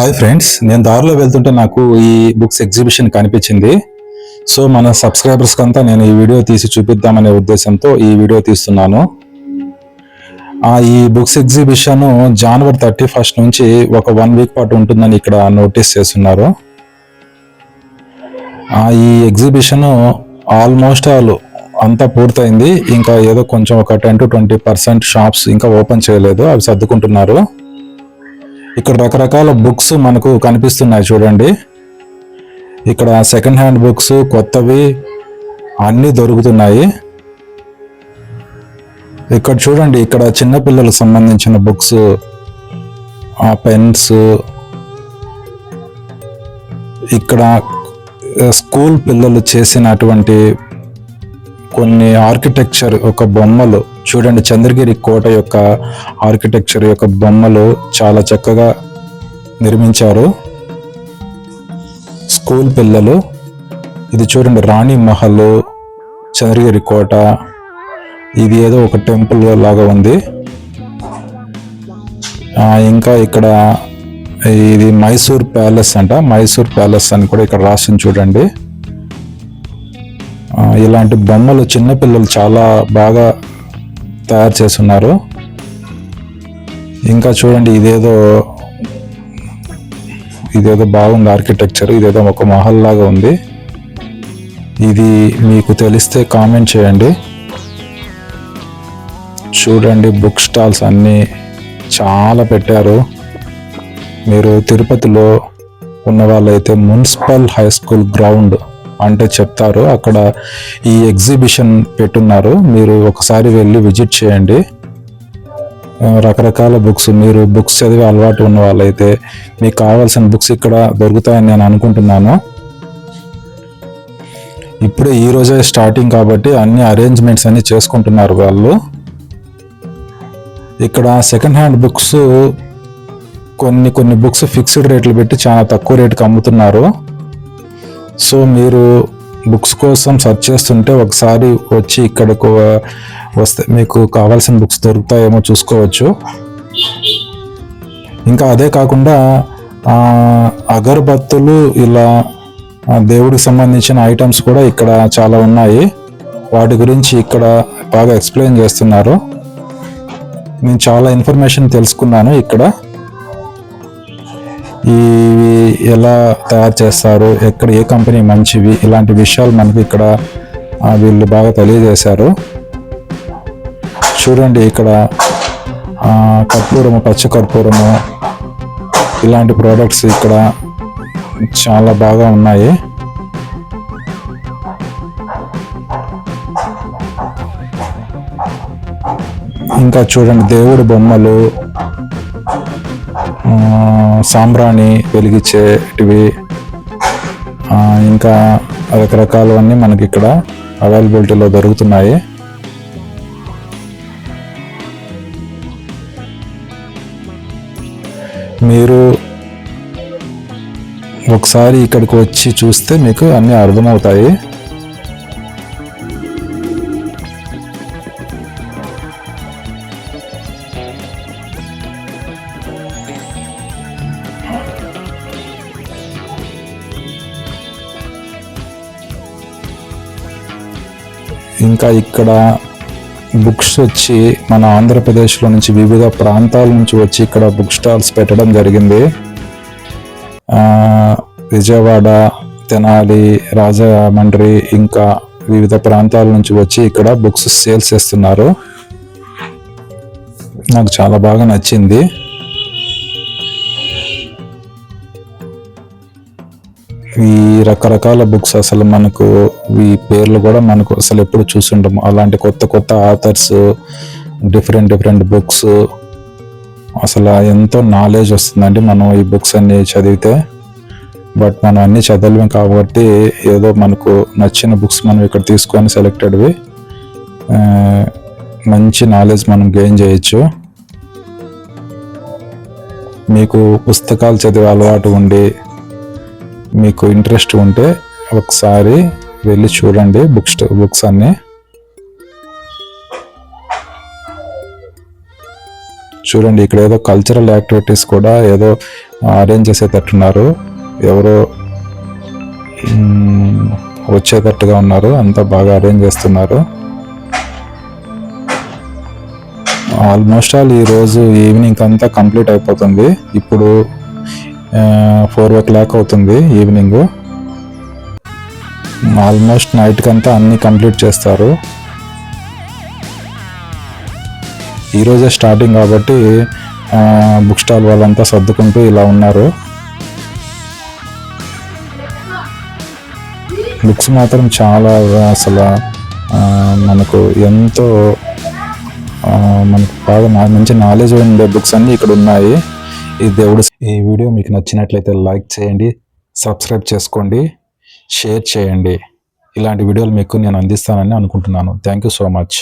Hi friends నేను దారిలో వెళ్తుంటే నాకు ఈ బుక్స్ ఎగ్జిబిషన్ కనిపించింది. సో మన సబ్స్క్రైబర్స్ కంతా నేను ఈ వీడియో తీసి చూపిద్దామనే ఉద్దేశంతో ఈ వీడియో తీస్తున్నాను. ఆ ఈ బుక్స్ ఎగ్జిబిషన్ జనవరి థర్టీ ఫస్ట్ నుంచి ఒక వన్ వీక్ పాటు ఉంటుందని ఇక్కడ నోటీస్ చేస్తున్నారు. ఈ ఎగ్జిబిషన్ ఆల్మోస్ట్ ఆల్ అంతా పూర్తయింది. ఇంకా ఏదో కొంచెం ఒక ten to twenty percent shops ఇంకా ఓపెన్ చేయలేదు. అవి సర్దుకుంటున్నారు. ఇక్కడ రకరకాల బుక్స్ మనకు కనిపిస్తున్నాయి చూడండి. ఇక్కడ సెకండ్ హ్యాండ్ బుక్స్ కొత్తవి అన్నీ దొరుకుతున్నాయి. ఇక్కడ చూడండి ఇక్కడ చిన్నపిల్లలకు సంబంధించిన బుక్స్ పెన్స్ ఇక్కడ స్కూల్ పిల్లలు చేసినటువంటి కొన్ని ఆర్కిటెక్చర్ ఒక బొమ్మలు. చూడండి చంద్రగిరి కోట యొక్క ఆర్కిటెక్చర్ యొక్క బొమ్మలు చాలా చక్కగా నిర్మించారు. స్కూల్ పిల్లలు ఇది చూడండి రాణి మహల్ చంద్రగిరి కోట. ఇది ఏదో ఒక టెంపుల్ లాగా ఉంది. ఇంకా ఇక్కడ ఇది మైసూర్ ప్యాలెస్ అంట. మైసూర్ ప్యాలెస్ అని కూడా ఇక్కడ రాసింది చూడండి. ఇలాంటి బొమ్మలు చిన్నపిల్లలు చాలా బాగా తయారు చేస్తున్నారు. ఇంకా చూడండి ఇదేదో ఇదేదో బాగుంది ఆర్కిటెక్చర్ ఇదేదో ఒక మహల్ లాగా ఉంది. ఇది మీకు తెలిస్తే కామెంట్ చేయండి. చూడండి బుక్ స్టాల్స్ అన్నీ చాలా పెట్టారు. మీరు తిరుపతిలో ఉన్న వాళ్ళైతే మున్సిపల్ హై స్కూల్ గ్రౌండ్ అంటే చెప్తారు. అక్కడ ఈ ఎగ్జిబిషన్ పెట్టున్నారు. మీరు ఒకసారి వెళ్ళి విజిట్ చేయండి. రకరకాల బుక్స్ మీరు బుక్స్ చదివే అలవాటు ఉన్న వాళ్ళైతే మీకు కావాల్సిన బుక్స్ ఇక్కడ దొరుకుతాయని నేను అనుకుంటున్నాను. ఇప్పుడే ఈరోజే స్టార్టింగ్ కాబట్టి అన్ని అరేంజ్మెంట్స్ అన్ని చేసుకుంటున్నారు వాళ్ళు. ఇక్కడ సెకండ్ హ్యాండ్ బుక్స్ కొన్ని కొన్ని బుక్స్ ఫిక్స్డ్ రేట్లు పెట్టి చాలా తక్కువ రేటుకి అమ్ముతున్నారు. సో మీరు బుక్స్ కోసం సెర్చ్ చేస్తుంటే ఒకసారి వచ్చి ఇక్కడకు వస్తే మీకు కావాల్సిన బుక్స్ దొరుకుతాయేమో చూసుకోవచ్చు. ఇంకా అదే కాకుండా అగరబత్తులు ఇలా దేవుడికి సంబంధించిన ఐటమ్స్ కూడా ఇక్కడ చాలా ఉన్నాయి. వాటి గురించి ఇక్కడ బాగా ఎక్స్ప్లెయిన్ చేస్తున్నారు. నేను చాలా ఇన్ఫర్మేషన్ తెలుసుకున్నాను ఇక్కడ. ఈ ఎలా తయారు చేస్తారు ఎక్కడ ఏ కంపెనీ మంచివి ఇలాంటి విషయాలు మనకి ఇక్కడ వీళ్ళు బాగా తెలియజేశారు. చూడండి ఇక్కడ ఆ, కర్పూరము పచ్చ కర్పూరము ఇలాంటి ప్రోడక్ట్స్ ఇక్కడ చాలా బాగా ఉన్నాయి. ఇంకా చూడండి దేవుడి బొమ్మలు సాంబ్రాణి వెలిగించేటివి ఇంకా రకరకాలవన్నీ మనకి ఇక్కడ అవైలబిలిటీలో దొరుకుతున్నాయి. మీరు ఒకసారి ఇక్కడికి వచ్చి చూస్తే మీకు అన్నీ అర్థమవుతాయి. ఇంకా ఇక్కడ బుక్స్ వచ్చి మన ఆంధ్రప్రదేశ్లో నుంచి వివిధ ప్రాంతాల నుంచి వచ్చి ఇక్కడ బుక్ స్టాల్స్ పెట్టడం జరిగింది. విజయవాడ తెనాలి రాజమండ్రి ఇంకా వివిధ ప్రాంతాల నుంచి వచ్చి ఇక్కడ బుక్స్ సేల్స్ చేస్తున్నారు. నాకు చాలా బాగా నచ్చింది. ఈ రకరకాల బుక్స్ అసలు మనకు ఈ పేర్లు కూడా మనకు అసలు ఎప్పుడు చూసుంటాము అలాంటి కొత్త కొత్త ఆథర్స్ డిఫరెంట్ డిఫరెంట్ బుక్స్ అసలు ఎంతో నాలెడ్జ్ వస్తుందండి మనం ఈ బుక్స్ అన్ని చదివితే. బట్ మనం అన్ని చదవలేం కాబట్టి ఏదో మనకు నచ్చిన బుక్స్ మనం ఇక్కడ తీసుకొని సెలెక్టెడ్వి మంచి నాలెడ్జ్ మనం గెయిన్ చేయొచ్చు. మీకు పుస్తకాలు చదివే అలవాటు ఉండి మీకు ఇంట్రెస్ట్ ఉంటే ఒకసారి వెళ్ళి చూడండి బుక్స్ బుక్స్ అన్నీ. చూడండి ఇక్కడ ఏదో కల్చరల్ యాక్టివిటీస్ కూడా ఏదో అరేంజ్ చేసేటట్టున్నారు. ఎవరో వచ్చేటట్టుగా ఉన్నారు. అంతా బాగా అరేంజ్ చేస్తున్నారు. ఆల్మోస్ట్ ఆల్ ఈరోజు ఈవినింగ్ అంతా కంప్లీట్ అయిపోతుంది. ఇప్పుడు ఫోర్ ఓ క్లాక్ అవుతుంది ఈవినింగ్ ఆల్మోస్ట్ నైట్ కంతా అన్నీ కంప్లీట్ చేస్తారు. ఈరోజే స్టార్టింగ్ కాబట్టి బుక్ స్టాల్ వాళ్ళంతా సర్దుకుంటూ ఇలా ఉన్నారు. బుక్స్ మాత్రం చాలా అసలు మనకు ఎంతో మనకు బాగా మంచి నాలెడ్జ్ ఉండే బుక్స్ అన్నీ ఇక్కడ ఉన్నాయి. ఈ దేవుడు ఈ వీడియో మీకు నచ్చినట్లయితే లైక్ చేయండి సబ్స్క్రైబ్ చేసుకోండి షేర్ చేయండి. ఇలాంటి వీడియోలు మీకు నేను అందిస్తానని అనుకుంటున్నాను. Thank you so much